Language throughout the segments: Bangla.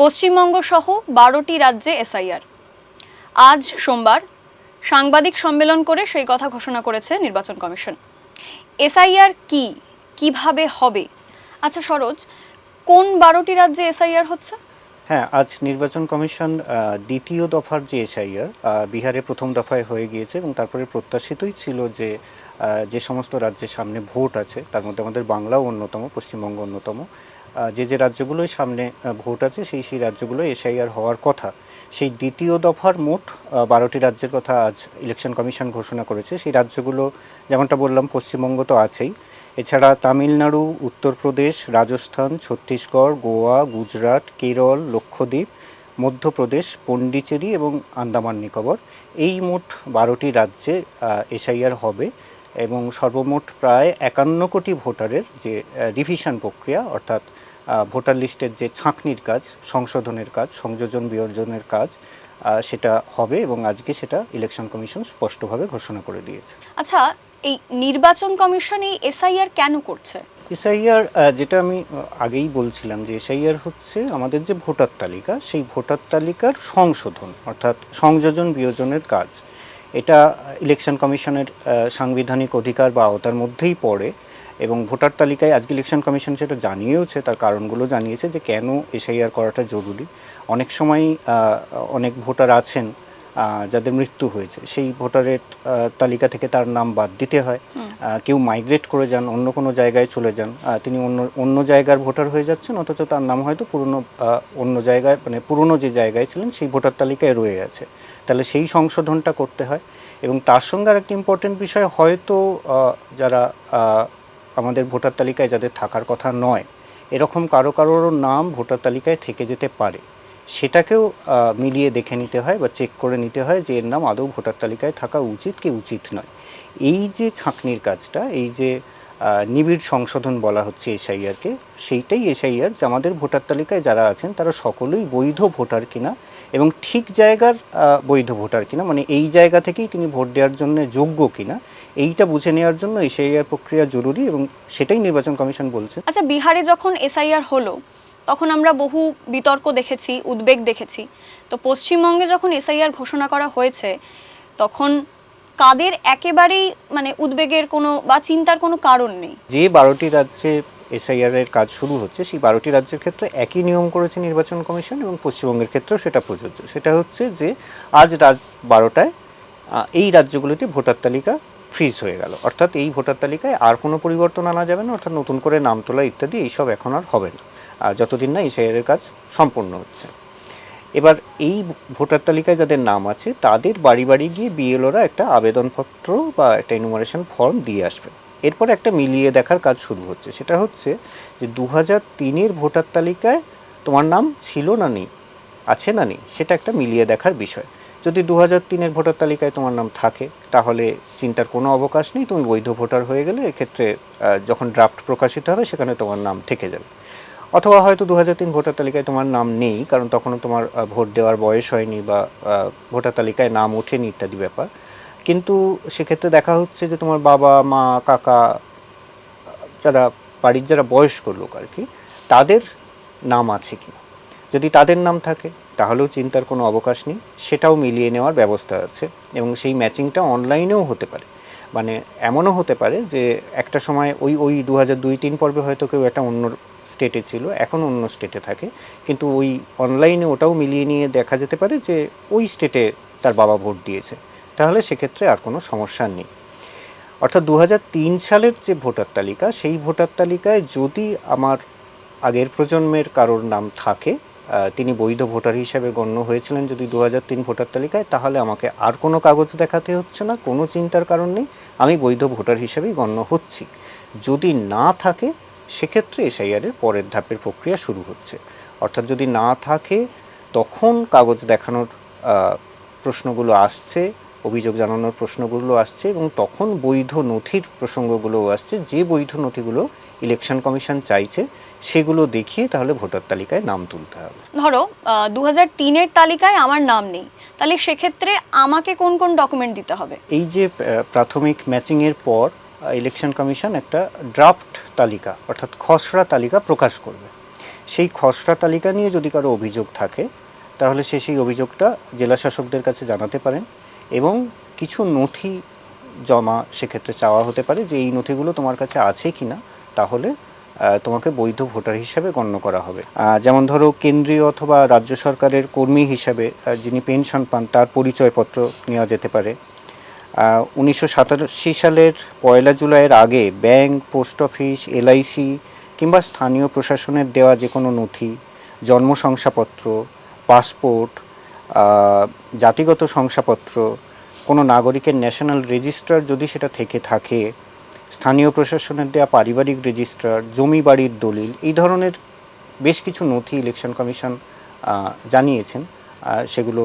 পশ্চিমবঙ্গ সহ বারোটি রাজ্যে এসআইআর। আজ সোমবার সাংবাদিক সম্মেলন করে সেই কথা ঘোষণা করেছে নির্বাচন কমিশন। এসআইআর কি? কীভাবে হবে? আচ্ছা সরোজ, কোন বারোটি রাজ্যে এসআইআর হচ্ছে? হ্যাঁ আজ নির্বাচন কমিশন দ্বিতীয় দফার যে এসআইআর বিহারে প্রথম দফায় হয়ে গিয়েছে এবং তারপরে প্রত্যাশিতই ছিল যে যে সমস্ত রাজ্যের সামনে ভোট আছে, তার মধ্যে আমাদের বাংলাও অন্যতম, পশ্চিমবঙ্গ অন্যতম। যে যে রাজ্যগুলোই সামনে ভোট আছে, সেই সেই রাজ্যগুলো এসআইআর হওয়ার কথা। সেই দ্বিতীয় দফার মোট বারোটি রাজ্যের কথা আজ ইলেকশন কমিশন ঘোষণা করেছে। সেই রাজ্যগুলো, যেমনটা বললাম, পশ্চিমবঙ্গ তো আছেই। এছাড়া তামিলনাড়ু, উত্তরপ্রদেশ, রাজস্থান, ছত্তিশগড়, গোয়া, গুজরাট, কেরল, লক্ষদ্বীপ, মধ্যপ্রদেশ, পন্ডিচেরি এবং আন্দামান নিকোবর। এই মোট বারোটি রাজ্যে এসআইআর হবে এবং সর্বমোট প্রায় একান্ন কোটি ভোটারের যে রিভিশন প্রক্রিয়া, অর্থাৎ ভোটার লিস্টের যে ছাঁকনির কাজ সংশোধনের কাজ সংযোজন বিয়োজনের কাজ সেটা হবে এবং আজকে সেটা ইলেকশন কমিশন স্পষ্টভাবে ঘোষণা করে দিয়েছে। আচ্ছা এই নির্বাচন কমিশন এই এসআইআর কেন করছে? এসআইআর যেটা আমি আগেই বলছিলাম যে এসআইআর হচ্ছে আমাদের যে ভোটার তালিকা সেই ভোটার তালিকার সংশোধন অর্থাৎ সংযোজন বিয়োজনের কাজ। এটা ইলেকশন কমিশনের সাংবিধানিক অধিকার বা আওতার মধ্যেই পড়ে। এবং ভোটার তালিকায় আজকে ইলেকশন কমিশন সেটা জানিয়েওছে তার কারণগুলো জানিয়েছে যে কেন এসআইআর করাটা জরুরি। অনেক সময় অনেক ভোটার আছেন যাদের মৃত্যু হয়েছে সেই ভোটারের তালিকা থেকে তার নাম বাদ দিতে হয়। কেউ মাইগ্রেট করে যান অন্য কোনো জায়গায় চলে যান তিনি অন্য অন্য জায়গার ভোটার হয়ে যাচ্ছেন অথচ তার নাম হয়তো পুরনো অন্য জায়গায় মানে পুরনো যে জায়গায় ছিলেন সেই ভোটার তালিকায় রয়ে আছে তাহলে সেই সংশোধনটা করতে হয় এবং তার সঙ্গে আর একটা ইম্পর্টেন্ট বিষয় হয়তো যারা আমাদের ভোটার তালিকায় যাদের থাকার কথা নয়, এরকম কারও কারোর নাম ভোটার তালিকায় থেকে যেতে পারে। সেটাকেও মিলিয়ে দেখে নিতে হয় বা চেক করে নিতে হয় যে এর নাম আদৌ ভোটার তালিকায় থাকা উচিত কি উচিত নয়। এই যে ছাঁকনির কাজটা, এই যে নিবিড় সংশোধন বলা হচ্ছে এসআইআরকে, সেইটাই এসআইআর যে আমাদের ভোটার তালিকায় যারা আছেন তারা সকলেই বৈধ ভোটার কিনা এবং ঠিক জায়গার বৈধ ভোটার কিনা মানে এই জায়গা থেকেই তিনি ভোট দেওয়ার জন্য যোগ্য কিনা এইটা বুঝে নেওয়ার জন্য এসআইআর প্রক্রিয়া জরুরি এবং সেটাই নির্বাচন কমিশন বলছে। আচ্ছা বিহারে যখন এসআইআর হলো তখন আমরা বহু বিতর্ক দেখেছি উদ্বেগ দেখেছি। তো পশ্চিমবঙ্গে যখন এসআইআর ঘোষণা করা হয়েছে তখন কাদের একেবারেই মানে উদ্বেগের কোনো বা চিন্তার কোনো কারণ নেই? যে বারোটি রাজ্যে এসআইআর এর কাজ শুরু হচ্ছে। সেই বারোটি রাজ্যের ক্ষেত্রে একই নিয়ম করেছে নির্বাচন কমিশন এবং পশ্চিমবঙ্গের ক্ষেত্রেও সেটা প্রযোজ্য। সেটা হচ্ছে যে আজ রাত বারোটায় এই রাজ্যগুলিতে ভোটার তালিকা ফ্রিজ হয়ে গেল। অর্থাৎ এই ভোটার তালিকায় আর কোনো পরিবর্তন আনা যাবে না, অর্থাৎ নতুন করে নাম তোলা ইত্যাদি এইসব এখন আর হবে না। আর যতদিন না এসআইআর এর কাজ সম্পূর্ণ হচ্ছে। এবার এই ভোটার তালিকায় যাদের নাম আছে, তাদের বাড়ি বাড়ি গিয়ে বিএলওরা একটা আবেদনপত্র বা একটা ইনুমারেশন ফর্ম দিয়ে আসবে। এরপর একটা মিলিয়ে দেখার কাজ শুরু হচ্ছে। সেটা হচ্ছে যে দু হাজার তিনের ভোটার তালিকায় তোমার নাম ছিল না নেই, আছে না নেই, সেটা একটা মিলিয়ে দেখার বিষয়। যদি দু হাজার তিনের ভোটার তালিকায় তোমার নাম থাকে, তাহলে চিন্তার কোনো অবকাশ নেই, তুমি বৈধ ভোটার হয়ে গেলে এক্ষেত্রে যখন ড্রাফট প্রকাশিত হবে, সেখানে তোমার নাম থেকে যাবে। অথবা হয়তো দু হাজার তিন ভোটার তালিকায় তোমার নাম নেই, কারণ তখনও তোমার ভোট দেওয়ার বয়স হয়নি বা ভোটার তালিকায় নাম ওঠেনি ইত্যাদি ব্যাপার। কিন্তু সেক্ষেত্রে দেখা হচ্ছে যে তোমার বাবা, মা, কাকা, যারা বাড়ির যারা বয়স্ক লোক আর কি, তাদের নাম আছে কি যদি তাদের নাম থাকে, তাহলেও চিন্তার কোনো অবকাশ নেই। সেটাও মিলিয়ে নেওয়ার ব্যবস্থা আছে এবং সেই ম্যাচিংটা অনলাইনেও হতে পারে। মানে এমনও হতে পারে যে একটা সময় ওই ওই দু হাজার দুই, তিন পর্বে হয়তো কেউ একটা অন্য স্টেটে ছিল, এখন অন্য স্টেটে থাকে। কিন্তু ওই অনলাইনে ওটাও মিলিয়ে নিয়ে দেখা যেতে পারে যে ওই স্টেটে তার বাবা ভোট দিয়েছে। তাহলে সেক্ষেত্রে আর কোনো সমস্যা নেই। অর্থাৎ দু হাজার তিন সালের যে ভোটার তালিকা, সেই ভোটার তালিকায় যদি আমার আগের প্রজন্মের কারোর নাম থাকে তিনি বৈধ ভোটার হিসেবে গণ্য হয়েছিলেন যদি দু তিন ভোটার তালিকায়, তাহলে আমাকে আর কোনো কাগজ দেখাতে হচ্ছে না, কোনো চিন্তার কারণ নেই, আমি বৈধ ভোটার হিসেবেই গণ্য হচ্ছি। যদি না থাকে, সেক্ষেত্রে এসআইআরের পরের ধাপের প্রক্রিয়া শুরু হচ্ছে। অর্থাৎ যদি না থাকে, তখন কাগজ দেখানোর প্রশ্নগুলো আসছে অভিযোগ জানানোর প্রশ্নগুলো আসছে এবং তখন বৈধ নথির প্রসঙ্গগুলোও আসছে। যে বৈধ নথিগুলো ইলেকশন কমিশন চাইছে সেগুলো দেখিয়ে তাহলে ভোটার তালিকায় নাম তুলতে হবে। ধরো দু হাজার তিনের তালিকায় আমার নাম নেই তাহলে সেক্ষেত্রে আমাকে কোন কোন ডকুমেন্ট দিতে হবে? এই যে প্রাথমিক ম্যাচিংয়ের পর ইলেকশন কমিশন একটা ড্রাফট তালিকা অর্থাৎ খসড়া তালিকা প্রকাশ করবে। সেই খসড়া তালিকা নিয়ে যদি কারও অভিযোগ থাকে তাহলে সে সেই অভিযোগটা জেলা শাসকদের কাছে জানাতে পারেন। এবং কিছু নথি জমা সেক্ষেত্রে চাওয়া হতে পারে যে এই নথিগুলো তোমার কাছে আছে কি না, তাহলে তোমাকে বৈধ ভোটার হিসাবে গণ্য করা হবে। যেমন ধরো কেন্দ্রীয় অথবা রাজ্য সরকারের কর্মী হিসাবে যিনি পেনশন পান, তার পরিচয়পত্র নেওয়া যেতে পারে। উনিশশো সাতাশি সালের পয়লা জুলাইয়ের আগে ব্যাংক, পোস্ট অফিস, এলআইসি কিংবা স্থানীয় প্রশাসনের দেওয়া যে কোনো নথি জন্ম শংসাপত্র পাসপোর্ট জাতিগত শংসাপত্র, কোনো নাগরিকের ন্যাশনাল রেজিস্ট্রার যদি সেটা থেকে থাকে, স্থানীয় প্রশাসনের দেওয়া পারিবারিক রেজিস্ট্রার জমি বাড়ির দলিল, এই ধরনের বেশ কিছু নথি ইলেকশন কমিশন জানিয়েছেন। সেগুলো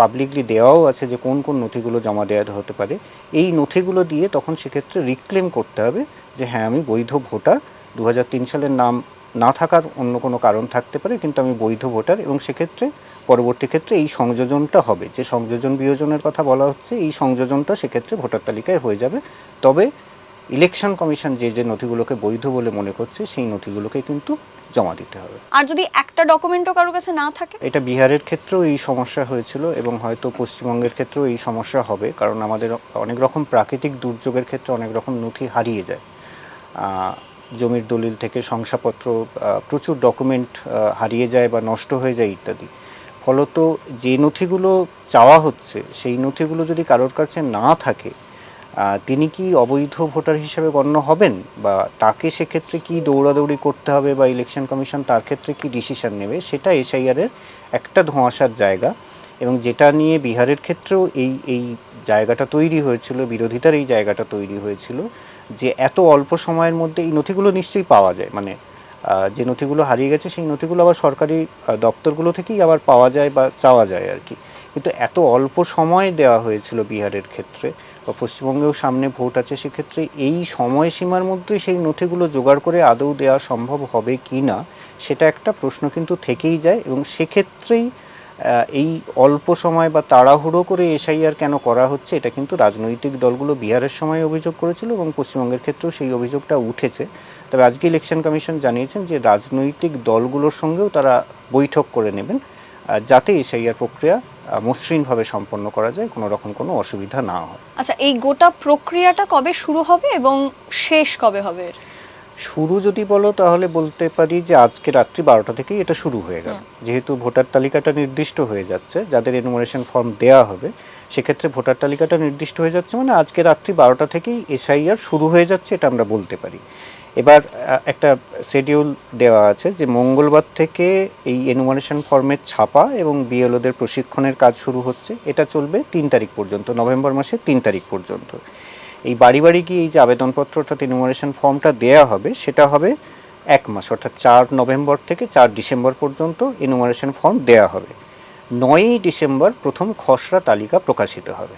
পাবলিকলি দেওয়াও আছে যে কোন কোন নথিগুলো জমা দেওয়া হতে পারে। এই নথিগুলো দিয়ে তখন সেক্ষেত্রে রিক্লেম করতে হবে যে হ্যাঁ আমি বৈধ ভোটার। দু হাজার তিন সালের নাম না থাকার অন্য কোনো কারণ থাকতে পারে কিন্তু আমি বৈধ ভোটার এবং সেক্ষেত্রে পরবর্তী ক্ষেত্রে এই সংযোজনটা হবে। যে সংযোজন বিয়োজনের কথা বলা হচ্ছে এই সংযোজনটা সেক্ষেত্রে ভোটার তালিকায় হয়ে যাবে। তবে ইলেকশন কমিশন যে যে নথিগুলোকে বৈধ বলে মনে করছে সেই নথিগুলোকে কিন্তু জমা দিতে হবে। আর যদি একটা ডকুমেন্টও কারোর কাছে না থাকে? এটা বিহারের ক্ষেত্রেও এই সমস্যা হয়েছিল এবং হয়তো পশ্চিমবঙ্গের ক্ষেত্রেও এই সমস্যা হবে কারণ আমাদের অনেক রকম প্রাকৃতিক দুর্যোগের ক্ষেত্রে অনেক রকম নথি হারিয়ে যায়। জমির দলিল থেকে শংসাপত্র প্রচুর ডকুমেন্ট হারিয়ে যায় বা নষ্ট হয়ে যায় ইত্যাদি। ফলত যে নথিগুলো চাওয়া হচ্ছে, সেই নথিগুলো যদি কারোর কাছে না থাকে তিনি কি অবৈধ ভোটার হিসেবে গণ্য হবেন? বা তাকে সেক্ষেত্রে কি দৌড়াদৌড়ি করতে হবে বা ইলেকশন কমিশন তার ক্ষেত্রে কি ডিসিশন নেবে? সেটা এসআইআরের একটা ধোঁয়াশার জায়গা। এবং যেটা নিয়ে বিহারের ক্ষেত্রেও এই এই জায়গাটা তৈরি হয়েছিল, বিরোধিতার এই জায়গাটা তৈরি হয়েছিল, যে এত অল্প সময়ের মধ্যে এই নথিগুলো নিশ্চয়ই পাওয়া যায়। মানে যে নথিগুলো হারিয়ে গেছে, সেই নথিগুলো আবার সরকারি দপ্তরগুলো থেকেই আবার পাওয়া যায় বা চাওয়া যায় আর কি। কিন্তু এত অল্প সময় দেওয়া হয়েছিল বিহারের ক্ষেত্রে, বা পশ্চিমবঙ্গেও সামনে ভোট আছে, সেক্ষেত্রে এই সময়সীমার মধ্যে সেই নথিগুলো জোগাড় করে আদৌ দেওয়া সম্ভব হবে কি না, সেটা একটা প্রশ্ন কিন্তু থেকেই যায় এবং সেক্ষেত্রেই এই অল্প সময় বা তাড়াহুড়ো করে এসআইআর কেন করা হচ্ছে, এটা কিন্তু রাজনৈতিক দলগুলো বিহারের সময় অভিযোগ করেছিল এবং পশ্চিমবঙ্গের ক্ষেত্রেও সেই অভিযোগটা উঠেছে তবে আজকে ইলেকশন কমিশন জানিয়েছেন যে রাজনৈতিক দলগুলোর সঙ্গেও তারা বৈঠক করে নেবেন যাতে এসআইআর প্রক্রিয়া মসৃণভাবে সম্পন্ন করা যায়, কোনো রকম কোনো অসুবিধা না হয় আচ্ছা এই গোটা প্রক্রিয়াটা কবে শুরু হবে এবং শেষ কবে হবে? শুরু যদি বলো তাহলে বলতে পারি যে আজকে রাত্রি বারোটা থেকেই এটা শুরু হয়ে গেল। যেহেতু ভোটার তালিকাটা নির্দিষ্ট হয়ে যাচ্ছে যাদের এনুমারেশন ফর্ম দেওয়া হবে সেক্ষেত্রে ভোটার তালিকাটা নির্দিষ্ট হয়ে যাচ্ছে মানে আজকে রাত্রি বারোটা থেকেই এসআইআর শুরু হয়ে যাচ্ছে এটা আমরা বলতে পারি। এবার একটা শিডিউল দেওয়া আছে যে মঙ্গলবার থেকে এই এনুমারেশন ফর্মের ছাপা এবং বিএলওদের প্রশিক্ষণের কাজ শুরু হচ্ছে। এটা চলবে তিন তারিখ পর্যন্ত নভেম্বর মাসের তিন তারিখ পর্যন্ত। এই বাড়ি বাড়ি গিয়ে এই যে আবেদনপত্র অর্থাৎ এনুমারেশন ফর্মটা দেয়া হবে, সেটা হবে এক মাস, অর্থাৎ চার নভেম্বর থেকে চার ডিসেম্বর পর্যন্ত এনুমারেশন ফর্ম দেয়া হবে। নয়ই ডিসেম্বর প্রথম খসড়া তালিকা প্রকাশিত হবে।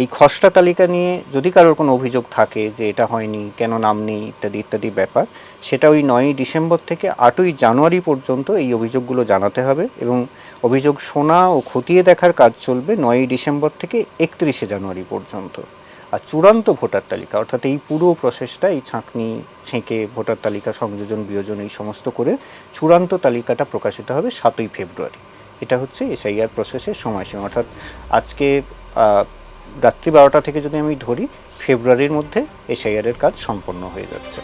এই খসড়া তালিকা নিয়ে যদি কারোর কোনো অভিযোগ থাকে যে এটা হয়নি, কেন নাম নেই, ইত্যাদি ইত্যাদি ব্যাপার, সেটা ওই নয়ই ডিসেম্বর থেকে আটই জানুয়ারি পর্যন্ত এই অভিযোগগুলো জানাতে হবে এবং অভিযোগ শোনা ও খতিয়ে দেখার কাজ চলবে নয়ই ডিসেম্বর থেকে একত্রিশে জানুয়ারি পর্যন্ত। আর চূড়ান্ত ভোটার তালিকা, অর্থাৎ এই পুরো প্রসেসটা এই ছাঁকনি, ছেঁকে ভোটার তালিকা, সংযোজন, বিয়োজন, এই সমস্ত করে চূড়ান্ত তালিকাটা প্রকাশিত হবে সাতই ফেব্রুয়ারি। এটা হচ্ছে এসআইআর প্রসেসের সময়সীমা। অর্থাৎ আজকে রাত্রি বারোটা থেকে যদি আমি ধরি, ফেব্রুয়ারির মধ্যে এসআইআরের কাজ সম্পন্ন হয়ে যাচ্ছে।